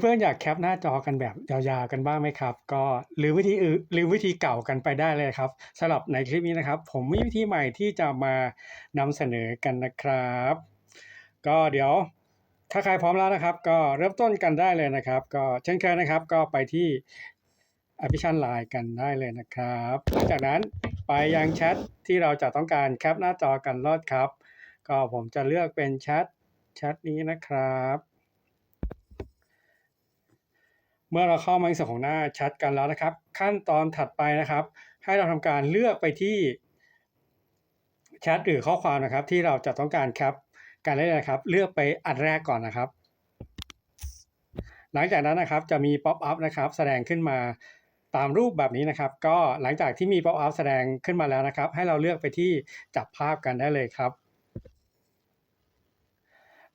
เพื่อนๆอยากแคปหน้าจอกันแบบยาวๆกันบ้างไหมครับ ก็ลืมวิธีอื่นลืมวิธีเก่ากันไปได้เลยครับสำหรับในคลิปนี้นะครับ ผมมีวิธีใหม่ที่จะมานำเสนอกันนะครับ ก็เดี๋ยวถ้าใครพร้อมแล้วนะครับ ก็เริ่มต้นกันได้เลยนะครับ ก็เช่นเคยนะครับ ก็ไปที่แอปพลิเคชัน Line กันได้เลยนะครับหลังจากนั้นไปยังแชทที่เราจะต้องการแคปหน้าจอกันรอดครับ ก็ผมจะเลือกเป็นแชทแชทนี้นะครับ เมื่อเราเข้ามาในส่วนของหน้าแชทกันแล้วนะครับ ขั้นตอนถัดไปนะครับ ให้เราทำการเลือกไปที่แชทหรือข้อความนะครับ ที่เราจะต้องการแคปกันได้เลยนะครับ เลือกไปอันแรกก่อนนะครับ หลังจากนั้นนะครับจะมีป๊อปอัพนะครับ แสดงขึ้นมาตามรูปแบบนี้นะครับ ก็หลังจากที่มีป๊อปอัพแสดงขึ้นมาแล้วนะครับ ให้เราเลือกไปที่จับภาพกันได้เลยครับ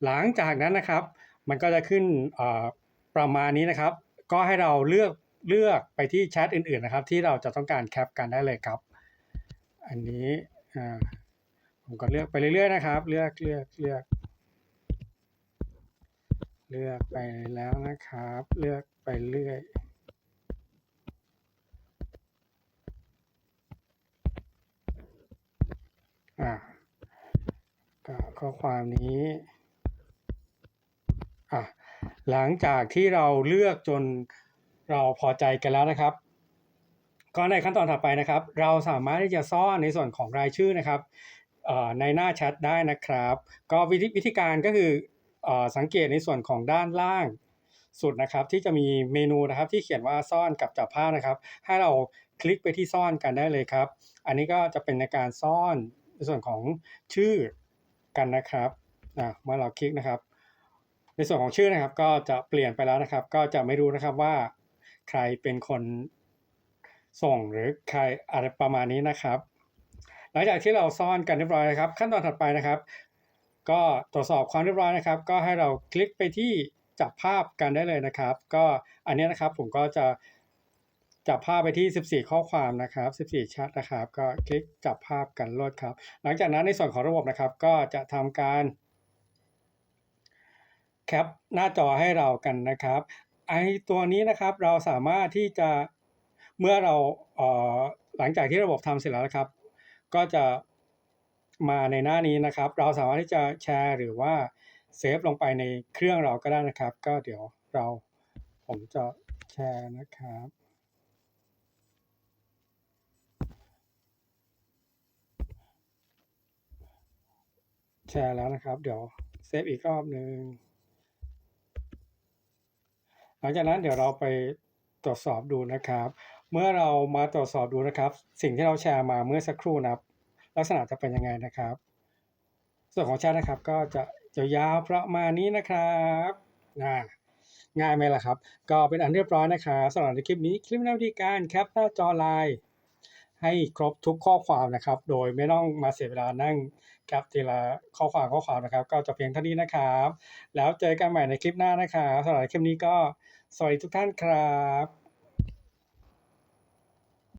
หลังจากนั้นนะครับ มันก็จะขึ้นประมาณนี้นะครับ ก็ให้เราเลือกเลือกไปที่แชทอื่นๆนะครับ ที่เราจะต้องการแคปกันได้เลยครับ อันนี้ผมก็เลือกไปเรื่อยๆนะครับ เลือกเลือกเลือก เลือกไปแล้วนะครับ เลือกไปเรื่อยอ่าก็ข้อความนี้อะ หลังจากที่เราเลือกจนเราพอใจกันแล้วนะครับ ก็ในขั้นตอนถัดไปนะครับ เราสามารถที่จะซ่อนในส่วนของรายชื่อนะครับในหน้าแชทได้นะครับ ก็วิธีวิธีการก็คืออสังเกตในส่วนของด้านล่างสุดนะครับ ที่จะมีเมนูนะครับที่เขียนว่าซ่อนกับจับภาพนะครับ ให้เราคลิกไปที่ซ่อนกันได้เลยครับ อันนี้ก็จะเป็นในการซ่อนในส่วนของชื่อกันนะครับเมื่อเราคลิกนะครับ ในส่วนของชื่อนะครับก็จะเปลี่ยนไปแล้วนะครับ ก็จะไม่รู้นะครับว่าใครเป็นคนส่งหรือใครอะไรประมาณนี้นะครับ หลังจากที่เราซ่อนกันเรียบร้อยนะครับ ขั้นตอนถัดไปนะครับ ก็ตรวจสอบความเรียบร้อยนะครับ ก็ให้เราคลิกไปที่จับภาพกันได้เลยนะครับ ก็อันนี้นะครับผมก็จะจับภาพไปที่ 14 ข้อความนะครับ 14แชทนะครับ ก็คลิกจับภาพกันรวดครับ หลังจากนั้นในส่วนของระบบนะครับ ก็จะทำการ แคปหน้าจอให้เรากันนะครับไอตัวนี้นะครับเราสามารถที่จะเมื่อเราเออหลังจากที่ระบบทำเสร็จแล้วนะครับ ก็จะมาในหน้านี้นะครับ เราสามารถที่จะแชร์หรือว่าเซฟลงไปในเครื่องเราก็ได้นะครับ ก็เดี๋ยวเราผมจะแชร์นะครับ แชร์แล้วนะครับ เดี๋ยวเซฟอีกรอบหนึ่ง หลังจากนั้นเดี๋ยวเราไปตรวจสอบดูนะครับ เมื่อเรามาตรวจสอบดูนะครับ สิ่งที่เราแชร์มาเมื่อสักครู่นะครับ ลักษณะจะเป็นยังไงนะครับ ส่วนของแชทนะครับก็จะยาวๆประมาณนี้นะครับอ่าง่ายไหมล่ะครับ ก็เป็นอันเรียบร้อยนะครับสำหรับในคลิปนี้คลิปนววิธีการแคปหน้าจอไลน์ ให้ครบทุกข้อความนะครับ โดยไม่ต้องมาเสียเวลานั่งแคปทีละข้อความข้อความนะครับ ก็จะเพียงเท่านี้นะครับ แล้วเจอกันใหม่ในคลิปหน้านะครับสำหรับคลิปนี้ก็สวัสดีทุกท่านครับ